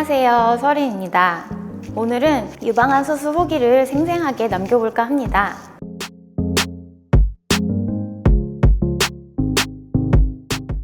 안녕하세요. 설희입니다. 오늘은 유방암 수술 후기를 생생하게 남겨볼까 합니다.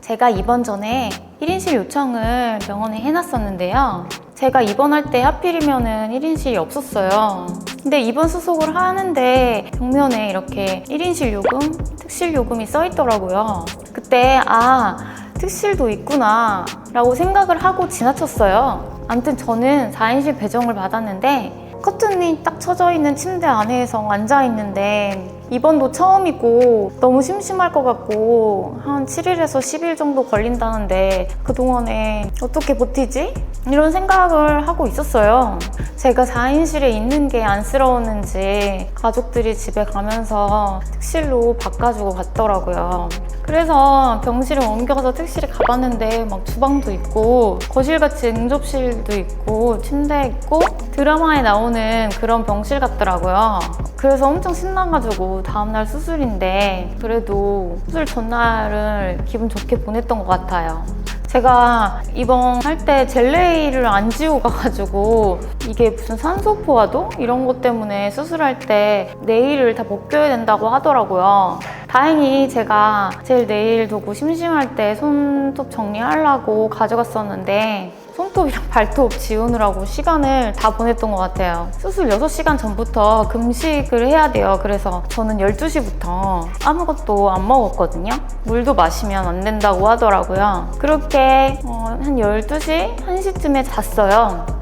제가 입원 전에 1인실 요청을 병원에 해놨었는데요. 제가 입원할 때 하필이면은 1인실이 없었어요. 근데 입원 수속을 하는데 벽면에 이렇게 1인실 요금, 특실 요금이 써 있더라고요. 그때 아, 특실도 있구나 라고 생각을 하고 지나쳤어요. 아무튼 저는 4인실 배정을 받았는데 커튼이 딱 쳐져 있는 침대 안에서 앉아 있는데 입원도 처음이고 너무 심심할 것 같고 한 7일에서 10일 정도 걸린다는데 그동안에 어떻게 버티지? 이런 생각을 하고 있었어요. 제가 4인실에 있는 게 안쓰러웠는지 가족들이 집에 가면서 특실로 바꿔주고 갔더라고요. 그래서 병실을 옮겨서 특실에 가봤는데 막 주방도 있고 거실같이 응접실도 있고 침대 있고 드라마에 나오는 그런 병실 같더라고요. 그래서 엄청 신나가지고 다음날 수술인데 그래도 수술 전날을 기분 좋게 보냈던 것 같아요. 제가 입원할 때 젤레이를 안 지우고 가가지고 이게 무슨 산소포화도 이런 것 때문에 수술할 때 네일을 다 벗겨야 된다고 하더라고요. 다행히 제가 젤 네일 도구 심심할 때 손톱 정리하려고 가져갔었는데 손톱이랑 발톱 지우느라고 시간을 다 보냈던 것 같아요. 수술 6시간 전부터 금식을 해야 돼요. 그래서 저는 12시부터 아무것도 안 먹었거든요. 물도 마시면 안 된다고 하더라고요. 그렇게 어, 한 12시, 1시쯤에 잤어요.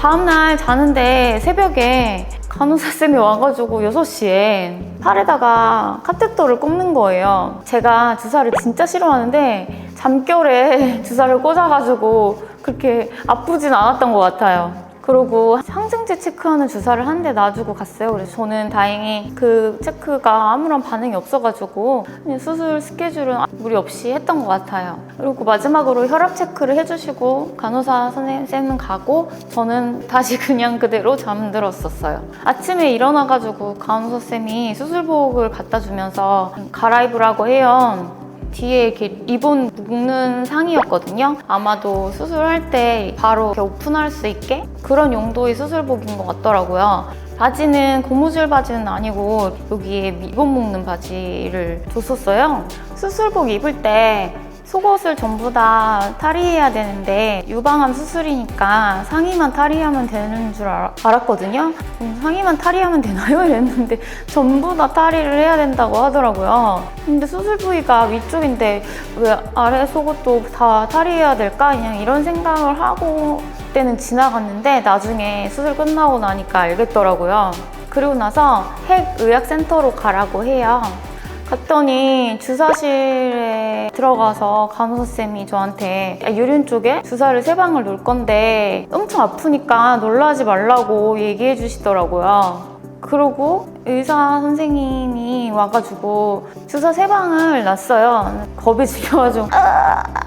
다음날 자는데 새벽에 간호사쌤이 와가지고 6시에 팔에다가 카테터를 꼽는 거예요. 제가 주사를 진짜 싫어하는데 잠결에 주사를 꽂아가지고 그렇게 아프진 않았던 것 같아요. 그러고 항생제 체크하는 주사를 한 대 놔주고 갔어요. 그래서 저는 다행히 그 체크가 아무런 반응이 없어가지고 수술 스케줄은 무리 없이 했던 것 같아요. 그리고 마지막으로 혈압 체크를 해주시고 간호사 선생님은 가고 저는 다시 그냥 그대로 잠들었었어요. 아침에 일어나가지고 간호사 쌤이 수술복을 갖다 주면서 갈아입으라고 해요. 뒤에 이렇게 리본 묶는 상이었거든요. 아마도 수술할 때 바로 오픈할 수 있게 그런 용도의 수술복인 것 같더라고요. 바지는 고무줄 바지는 아니고 여기에 리본 묶는 바지를 줬었어요. 수술복 입을 때 속옷을 전부 다 탈의해야 되는데 유방암 수술이니까 상의만 탈의하면 되는 줄 알, 알았거든요. 음, 상의만 탈의하면 되나요? 이랬는데 전부 다 탈의를 해야 된다고 하더라고요. 근데 수술 부위가 위쪽인데 왜 아래 속옷도 다 탈의해야 될까? 그냥 이런 생각을 하고 그때는 지나갔는데 나중에 수술 끝나고 나니까 알겠더라고요. 그리고 나서 핵의학센터로 가라고 해요. 갔더니 주사실에 들어가서 간호사쌤이 저한테 야, 유륜 쪽에 주사를 세 방을 놓을 건데 엄청 아프니까 놀라지 말라고 얘기해 주시더라고요. 그러고 의사 선생님이 와가지고 주사 세 방을 놨어요. 겁이 질려가지고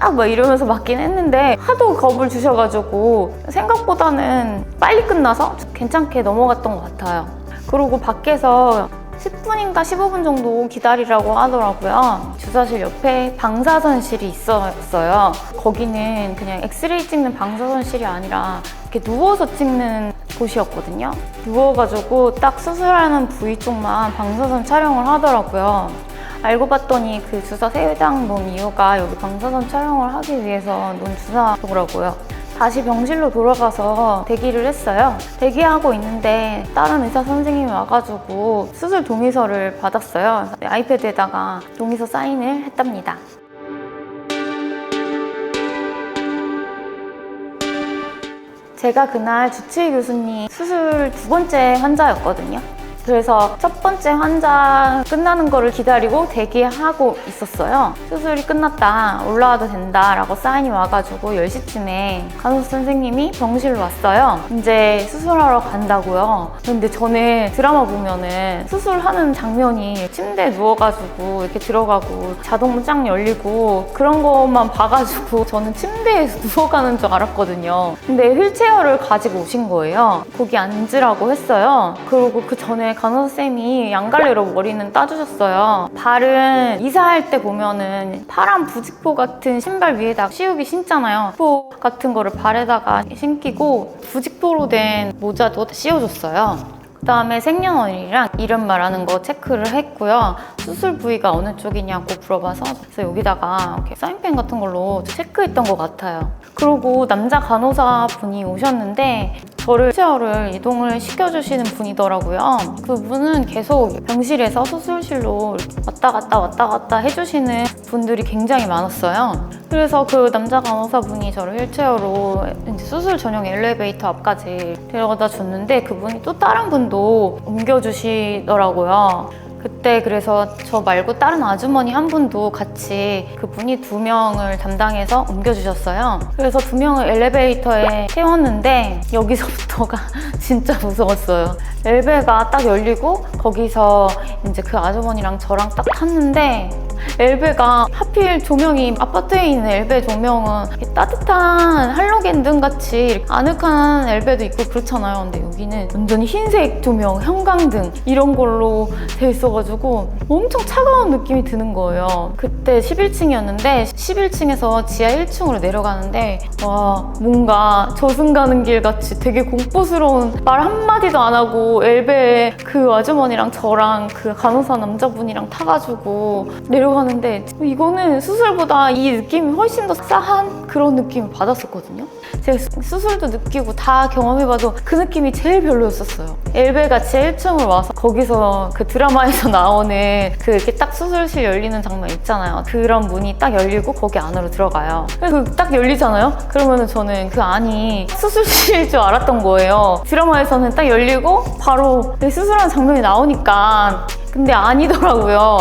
아막 이러면서 맞긴 했는데 하도 겁을 주셔가지고 생각보다는 빨리 끝나서 괜찮게 넘어갔던 것 같아요. 그리고 밖에서 10분인가 15분 정도 기다리라고 하더라고요. 주사실 옆에 방사선실이 있었어요. 거기는 그냥 엑스레이 찍는 방사선실이 아니라 이렇게 누워서 찍는 곳이었거든요. 누워가지고 딱 수술하는 부위 쪽만 방사선 촬영을 하더라고요. 알고 봤더니 그 주사 세장 놓은 이유가 여기 방사선 촬영을 하기 위해서 놓은 주사더라고요. 다시 병실로 돌아가서 대기를 했어요. 대기하고 있는데 다른 의사 선생님이 와가지고 수술 동의서를 받았어요. 아이패드에다가 동의서 사인을 했답니다. 제가 그날 주치의 교수님 수술 두 번째 환자였거든요. 그래서 첫 번째 환자 끝나는 거를 기다리고 대기하고 있었어요. 수술이 끝났다, 올라와도 된다 라고 사인이 와가지고 10시쯤에 간호사 선생님이 병실로 왔어요. 이제 수술하러 간다고요. 근데 저는 드라마 보면은 수술하는 장면이 침대에 누워가지고 이렇게 들어가고 자동문 쫙 열리고 그런 것만 봐가지고 저는 침대에서 누워가는 줄 알았거든요. 근데 휠체어를 가지고 오신 거예요. 거기 앉으라고 했어요. 그리고 그 전에 전에 간호사쌤이 양갈래로 머리는 따주셨어요. 발은 이사할 때 보면은 파란 부직포 같은 신발 위에다 씌우기 신잖아요. 포 같은 거를 발에다가 신기고 부직포로 된 모자도 씌워줬어요. 그 다음에 생년월일이랑 이름 말하는 거 체크를 했고요. 수술 부위가 어느 쪽이냐고 물어봐서 그래서 여기다가 이렇게 사인펜 같은 걸로 체크했던 것 같아요. 그리고 남자 간호사 분이 오셨는데 저를 체어를 이동을 시켜주시는 분이더라고요. 그분은 계속 병실에서 수술실로 왔다 갔다 왔다 갔다 해주시는 분들이 굉장히 많았어요. 그래서 그 남자 간호사 분이 저를 휠체어로 수술 전용 엘리베이터 앞까지 데려다 줬는데 그분이 또 다른 분도 옮겨주시더라고요. 그때 그래서 저 말고 다른 아주머니 한 분도 같이 그분이 두 명을 담당해서 옮겨주셨어요. 그래서 두 명을 엘리베이터에 태웠는데 여기서부터가 진짜 무서웠어요. 엘베가 딱 열리고 거기서 이제 그 아주머니랑 저랑 딱 탔는데 엘베가 하필 조명이 아파트에 있는 엘베 조명은 따뜻한 할로겐 등 같이 아늑한 엘베도 있고 그렇잖아요. 근데 여기는 완전히 흰색 조명, 형광등 이런 걸로 돼 있어가지고 엄청 차가운 느낌이 드는 거예요. 그때 11층이었는데 11층에서 지하 1층으로 내려가는데 와 뭔가 저승 가는 길 같이 되게 공포스러운 말 한마디도 안 하고 엘베에 그 아주머니랑 저랑 그 간호사 남자분이랑 타가지고 내려 가는데 이거는 수술보다 이 느낌이 훨씬 더 싸한 그런 느낌을 받았었거든요. 제가 수- 수술도 느끼고 다 경험해봐도 그 느낌이 제일 별로였었어요. 엘베 같이 1층을 와서 거기서 그 드라마에서 나오는 그 이렇게 딱 수술실 열리는 장면 있잖아요. 그런 문이 딱 열리고 거기 안으로 들어가요. 그래서 그딱 열리잖아요. 그러면은 저는 그 안이 수술실일 줄 알았던 거예요. 드라마에서는 딱 열리고 바로 내 수술하는 장면이 나오니까 근데 아니더라고요.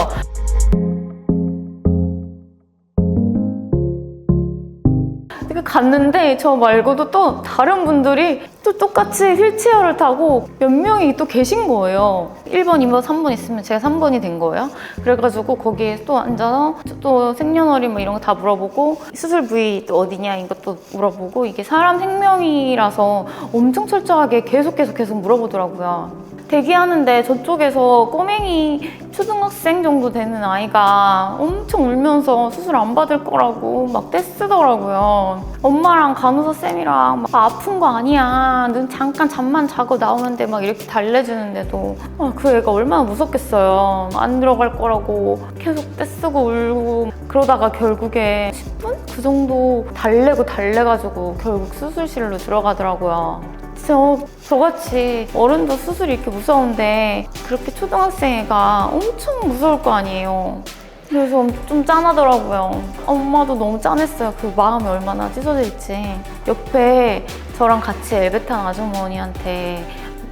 갔는데 저 말고도 또 다른 분들이 또 똑같이 휠체어를 타고 몇 명이 또 계신 거예요. 1번, 2번, 3번 있으면 제가 3번이 된 거예요. 그래가지고 거기에 또 앉아서 또 생년월일 뭐 이런 거 다 물어보고 수술 부위 또 어디냐 이것도 물어보고 이게 사람 생명이라서 엄청 철저하게 계속 계속 계속 물어보더라고요. 대기하는데 저쪽에서 꼬맹이 초등학생 정도 되는 아이가 엄청 울면서 수술 안 받을 거라고 막 떼쓰더라고요. 엄마랑 간호사 쌤이랑 막 아픈 거 아니야. 넌 잠깐 잠만 자고 나오면 돼. 막 이렇게 달래주는데도 아, 그 애가 얼마나 무섭겠어요. 안 들어갈 거라고 계속 떼쓰고 울고 그러다가 결국에 10분? 그 정도 달래고 달래가지고 결국 수술실로 들어가더라고요. 저, 저같이 어른도 수술이 이렇게 무서운데 그렇게 초등학생 애가 엄청 무서울 거 아니에요. 그래서 좀 짠하더라고요. 엄마도 너무 짠했어요. 그 마음이 얼마나 찢어질지. 옆에 저랑 같이 엘베 탄 아주머니한테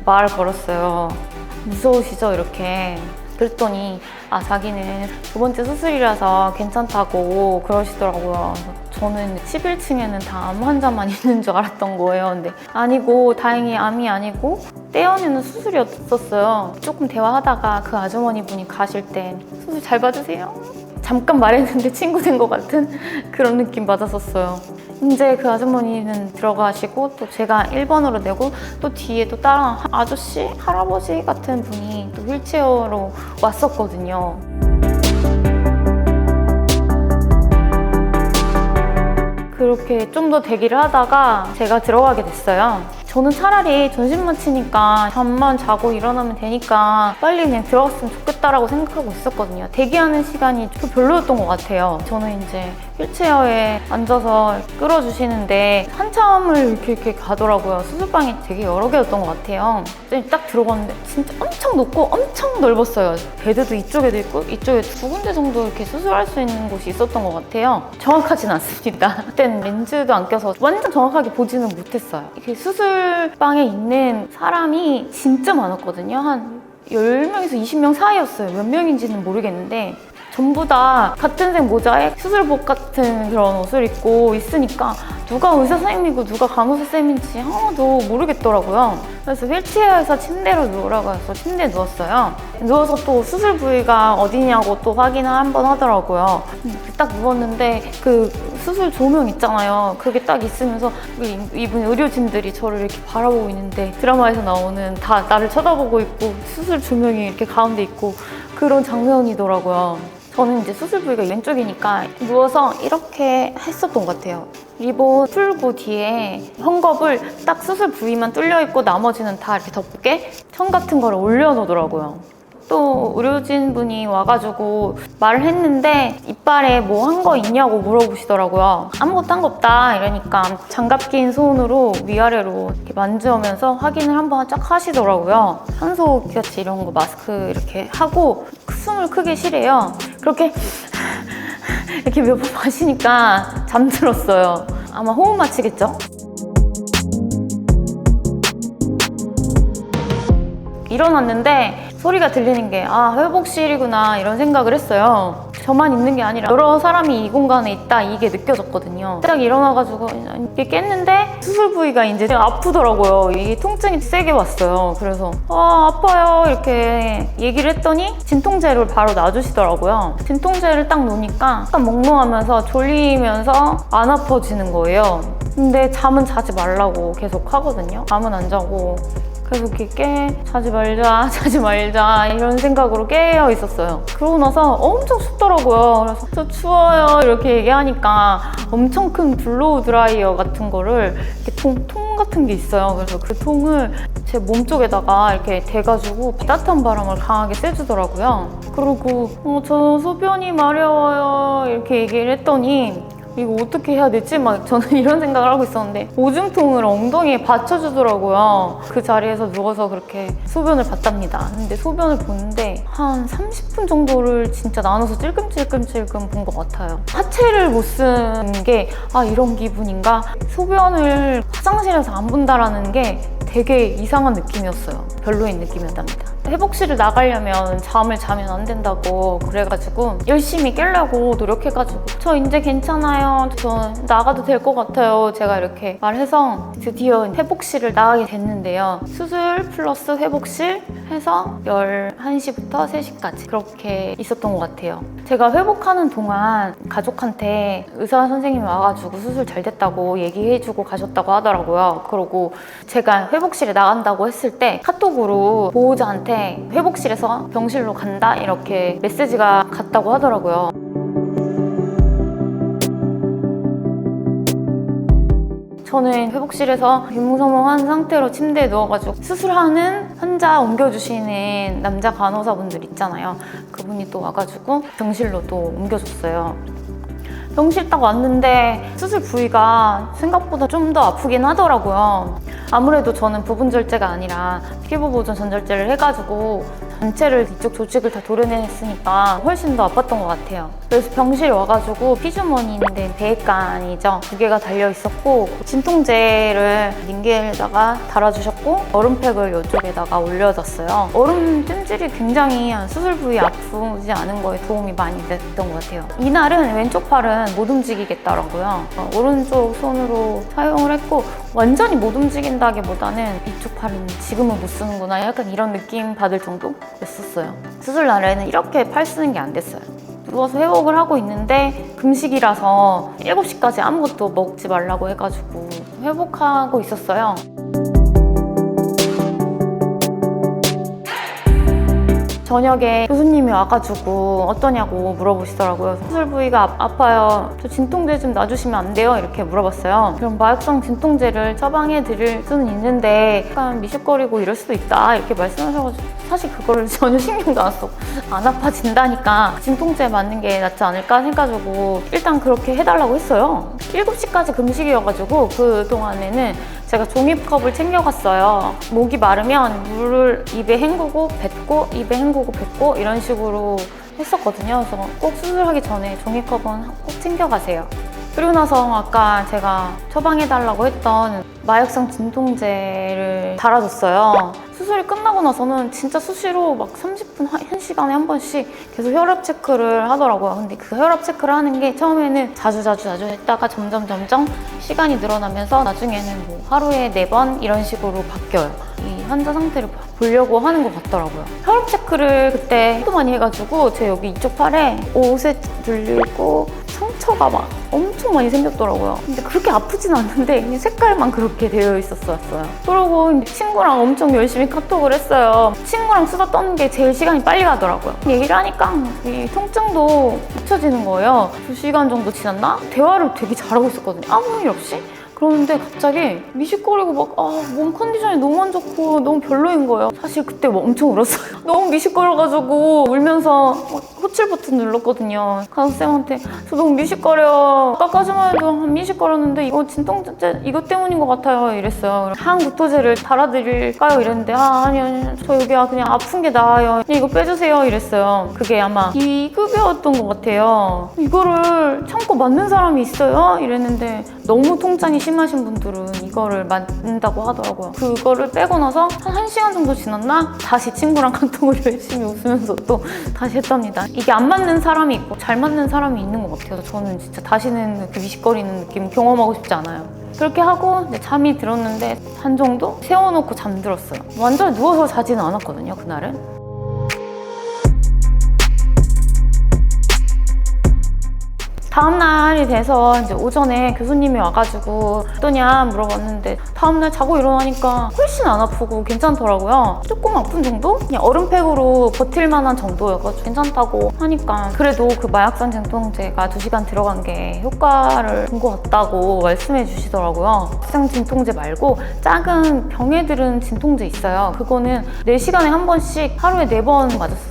말을 걸었어요. 무서우시죠? 이렇게. 그랬더니 아 자기는 두 번째 수술이라서 괜찮다고 그러시더라고요. 저는 11층에는 다 암 환자만 있는 줄 알았던 거예요. 근데 아니고 다행히 암이 아니고 떼어내는 수술이었었어요. 조금 대화하다가 그 아주머니 분이 가실 때 수술 잘 받으세요. 잠깐 말했는데 친구 된 것 같은 그런 느낌 받았었어요. 이제 그 아주머니는 들어가시고 또 제가 1번으로 내고 또 뒤에 또 다른 아저씨, 할아버지 같은 분이 또 휠체어로 왔었거든요. 그렇게 좀 더 대기를 하다가 제가 들어가게 됐어요. 저는 차라리 전신만 치니까 잠만 자고 일어나면 되니까 빨리 그냥 들어갔으면 좋겠다라고 생각하고 있었거든요. 대기하는 시간이 좀 별로였던 것 같아요. 저는 이제 휠체어에 앉아서 끌어주시는데 한참을 이렇게 이렇게 가더라고요. 수술방이 되게 여러 개였던 것 같아요. 딱 들어갔는데 진짜 엄청 높고 엄청 넓었어요. 베드도 이쪽에도 있고 이쪽에 두 군데 정도 이렇게 수술할 수 있는 곳이 있었던 것 같아요. 정확하진 않습니다. 그때는 렌즈도 안 껴서 완전 정확하게 보지는 못했어요. 이렇게 수술 방에 있는 사람이 진짜 많았거든요. 한 10명에서 20명 사이였어요. 몇 명인지는 모르겠는데 전부 다 같은 색 모자에 수술복 같은 그런 옷을 입고 있으니까 누가 의사 선생님이고 누가 간호사 쌤인지 하나도 모르겠더라고요. 그래서 휠체어에서 침대로 누우라고 해서 침대에 누웠어요. 누워서 또 수술 부위가 어디냐고 또 확인을 한 번 하더라고요. 딱 누웠는데 그 수술 조명 있잖아요. 그게 딱 있으면서 이- 이분 의료진들이 저를 이렇게 바라보고 있는데 드라마에서 나오는 다 나를 쳐다보고 있고 수술 조명이 이렇게 가운데 있고 그런 장면이더라고요. 저는 이제 수술 부위가 왼쪽이니까 누워서 이렇게 했었던 것 같아요. 리본 풀고 뒤에 헝겊을 딱 수술 부위만 뚫려 있고 나머지는 다 이렇게 덮게 천 같은 거를 올려놓더라고요. 또 의료진 분이 와가지고 말을 했는데 이빨에 뭐 한 거 있냐고 물어보시더라고요. 아무것도 한 거 없다 이러니까 장갑 낀 손으로 위아래로 이렇게 만져면서 확인을 한번 쫙 하시더라고요. 산소 기화치 이런 거 마스크 이렇게 하고 숨을 크게 쉬래요. 그렇게 이렇게 몇 번 마시니까 잠들었어요. 아마 호흡 맞추겠죠? 일어났는데 소리가 들리는 게 아 회복실이구나 이런 생각을 했어요. 저만 있는 게 아니라 여러 사람이 이 공간에 있다 이게 느껴졌거든요. 딱 일어나가지고 이게 깼는데 수술 부위가 이제 아프더라고요. 이게 통증이 세게 왔어요. 그래서 아 아파요 이렇게 얘기를 했더니 진통제를 바로 놔주시더라고요. 진통제를 딱 놓으니까 약간 몽롱하면서 졸리면서 안 아파지는 거예요. 근데 잠은 자지 말라고 계속 하거든요. 잠은 안 자고 계속 깨 자지 말자 자지 말자 이런 생각으로 깨어 있었어요. 그러고 나서 엄청 춥더라고요. 그래서 저 추워요. 이렇게 얘기하니까 엄청 큰 블로우 드라이어 같은 거를 이렇게 통, 통 같은 게 있어요. 그래서 그 통을 제 몸 쪽에다가 이렇게 대가지고 따뜻한 바람을 강하게 쐬주더라고요. 그리고 어, 저 소변이 마려워요. 이렇게 얘기를 했더니 이거 어떻게 해야 되지? 막 저는 이런 생각을 하고 있었는데 오줌통을 엉덩이에 받쳐주더라고요. 그 자리에서 누워서 그렇게 소변을 봤답니다. 근데 소변을 보는데 한 30분 정도를 진짜 나눠서 찔끔찔끔찔끔 본 것 같아요. 하체를 못 쓴 게 아 이런 기분인가? 소변을 화장실에서 안 본다라는 게 되게 이상한 느낌이었어요. 별로인 느낌이었답니다. 회복실을 나가려면 잠을 자면 안 된다고 그래가지고 열심히 깨려고 노력해가지고 저 이제 괜찮아요. 저 나가도 될 것 같아요. 제가 이렇게 말해서 드디어 회복실을 나가게 됐는데요. 수술 플러스 회복실 해서 11시부터 3시까지 그렇게 있었던 것 같아요. 제가 회복하는 동안 가족한테 의사 선생님이 와가지고 수술 잘 됐다고 얘기해주고 가셨다고 하더라고요. 그러고 제가 회복실에 나간다고 했을 때 카톡으로 보호자한테 회복실에서 병실로 간다 이렇게 메시지가 갔다고 하더라고요. 저는 회복실에서 빈무서몽한 상태로 침대에 누워가지고 수술하는 환자 옮겨주시는 남자 간호사분들 있잖아요. 그분이 또 와가지고 병실로 또 옮겨줬어요. 병실 딱 왔는데 수술 부위가 생각보다 좀 더 아프긴 하더라고요. 아무래도 저는 부분 절제가 아니라 피부 보존 전절제를 해가지고 전체를 이쪽 조직을 다 도려냈으니까 훨씬 더 아팠던 것 같아요. 그래서 병실 와가지고 피주머니인데 배액간이죠. 두 개가 달려 있었고 진통제를 링겔에다가 달아주셨고 얼음팩을 이쪽에다가 올려줬어요. 얼음 찜질이 굉장히 수술 부위 아프지 않은 거에 도움이 많이 됐던 것 같아요. 이날은 왼쪽 팔은 못 움직이겠더라고요. 어, 오른쪽 손으로 사용을 했고 완전히 못 움직인다기보다는 이쪽 팔은 지금은 못 쓰는구나 약간 이런 느낌 받을 정도 였었어요. 수술 날에는 이렇게 팔 쓰는 게 안 됐어요. 누워서 회복을 하고 있는데 금식이라서 7시까지 아무것도 먹지 말라고 해가지고 회복하고 있었어요. 저녁에 교수님이 와가지고 어떠냐고 물어보시더라고요. 수술 부위가 아- 아파요. 저 진통제 좀 놔주시면 안 돼요? 이렇게 물어봤어요. 그럼 마약성 진통제를 처방해 드릴 수는 있는데 약간 미식거리고 이럴 수도 있다 이렇게 말씀하셔가지고 사실 그거를 전혀 신경도 안 썼고 안 아파진다니까 진통제 맞는 게 낫지 않을까 생각하고 일단 그렇게 해달라고 했어요. 7시까지 금식이어가지고 그 동안에는 제가 종이컵을 챙겨갔어요. 목이 마르면 물을 입에 헹구고 뱉고 입에 헹구고 뱉고 이런 식으로 했었거든요. 그래서 꼭 수술하기 전에 종이컵은 꼭 챙겨가세요. 그리고 나서 아까 제가 처방해달라고 했던 마약성 진통제를 달아줬어요. 수술이 끝나고 나서는 진짜 수시로 막 30분, 1시간에 한 번씩 계속 혈압 체크를 하더라고요. 근데 그 혈압 체크를 하는 게 처음에는 자주 자주 자주 했다가 점점 점점 시간이 늘어나면서 나중에는 뭐 하루에 네번 이런 식으로 바뀌어요. 이 환자 상태를 보려고 하는 것 같더라고요. 혈압 체크를 그때 하도 많이 해가지고 제 여기 이쪽 팔에 옷에 들리고 상처가 막 엄청 많이 생겼더라고요. 근데 그렇게 아프진 않는데 색깔만 그렇게 되어 있었어요. 그러고 친구랑 엄청 열심히 카톡을 했어요. 친구랑 수다 떠는 게 제일 시간이 빨리 가더라고요. 얘기를 하니까 이 통증도 잊혀지는 거예요. 두 시간 정도 지났나? 대화를 되게 잘하고 있었거든요. 아무 일 없이. 그러는데 갑자기 미식거리고 막, 아, 몸 컨디션이 너무 안 좋고 너무 별로인 거예요. 사실 그때 뭐 엄청 울었어요. 너무 미식거려가지고 울면서 막 호출 버튼 눌렀거든요. 간호쌤한테 저 너무 미식거려. 아까까지만 해도 한 미식거렸는데 이거 진통제 이것 때문인 것 같아요. 이랬어요. 항구토제를 달아드릴까요? 이랬는데 아, 아니, 아니, 저 여기 그냥 아픈 게 나아요. 이거 빼주세요. 이랬어요. 그게 아마 비급여였던 것 같아요. 이거를 참고 맞는 사람이 있어요? 이랬는데 너무 통증이 심하신 분들은 이거를 맞는다고 하더라고요. 그거를 빼고 나서 한 1시간 정도 지났나? 다시 친구랑 카톡을 열심히 웃으면서 또 다시 했답니다. 이게 안 맞는 사람이 있고 잘 맞는 사람이 있는 것 같아요. 저는 진짜 다시는 그렇게 미식거리는 느낌 경험하고 싶지 않아요. 그렇게 하고 이제 잠이 들었는데 한 정도 세워놓고 잠들었어요. 완전 누워서 자지는 않았거든요, 그날은. 다음 날이 돼서 이제 오전에 교수님이 와가지고 어떠냐 물어봤는데 다음 날 자고 일어나니까 훨씬 안 아프고 괜찮더라고요. 조금 아픈 정도? 그냥 얼음팩으로 버틸 만한 정도여가지고 괜찮다고 하니까 그래도 그 마약성 진통제가 2시간 들어간 게 효과를 준것 같다고 말씀해 주시더라고요. 막상 진통제 말고 작은 병에 들은 진통제 있어요. 그거는 4시간에 한 번씩 하루에 4번 맞았었어요.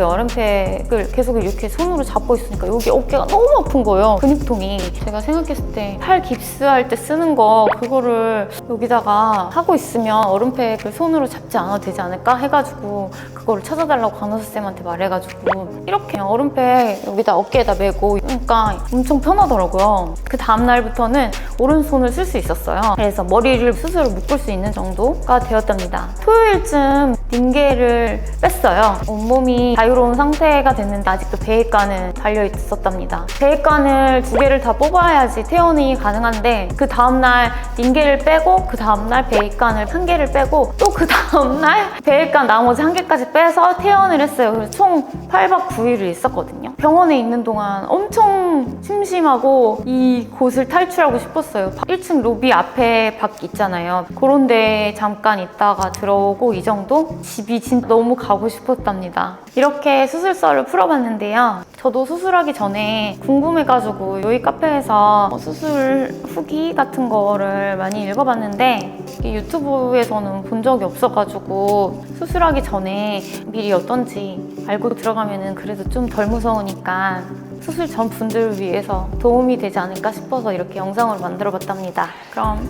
그 얼음팩을 계속 이렇게 손으로 잡고 있으니까 여기 어깨가 너무 아픈 거예요. 근육통이. 제가 생각했을 때 팔 깁스할 때 쓰는 거 그거를 여기다가 하고 있으면 얼음팩을 손으로 잡지 않아도 되지 않을까 해가지고 그거를 찾아달라고 간호사 쌤한테 말해가지고 이렇게 얼음팩 여기다 어깨에다 메고 그러니까 엄청 편하더라고요. 그 다음 날부터는 오른손을 쓸 수 있었어요. 그래서 머리를 스스로 묶을 수 있는 정도가 되었답니다. 토요일쯤 닌게를 뺐어요. 온몸이 자유로운 상태가 됐는데 아직도 배액관은 달려 있었답니다. 배액관을 두 개를 다 뽑아야지 퇴원이 가능한데 그 다음날 닌게를 빼고 그 다음날 배액관을 한 개를 빼고 또 그 다음날 배액관 나머지 한 개까지 빼서 퇴원을 했어요. 그래서 총 8박 9일을 있었거든요. 병원에 있는 동안 엄청 심심하고 이 곳을 탈출하고 싶었어요. 1층 로비 앞에 박 있잖아요. 그런데 잠깐 있다가 들어오고 이 정도? 집이 진짜 너무 가고 싶었답니다. 이렇게 수술서를 풀어봤는데요. 저도 수술하기 전에 궁금해가지고 여기 카페에서 수술 후기 같은 거를 많이 읽어봤는데 유튜브에서는 본 적이 없어가지고 수술하기 전에 미리 어떤지 알고 들어가면은 그래도 좀 덜 무서우니까 수술 전 분들을 위해서 도움이 되지 않을까 싶어서 이렇게 영상으로 만들어 봤답니다. 그럼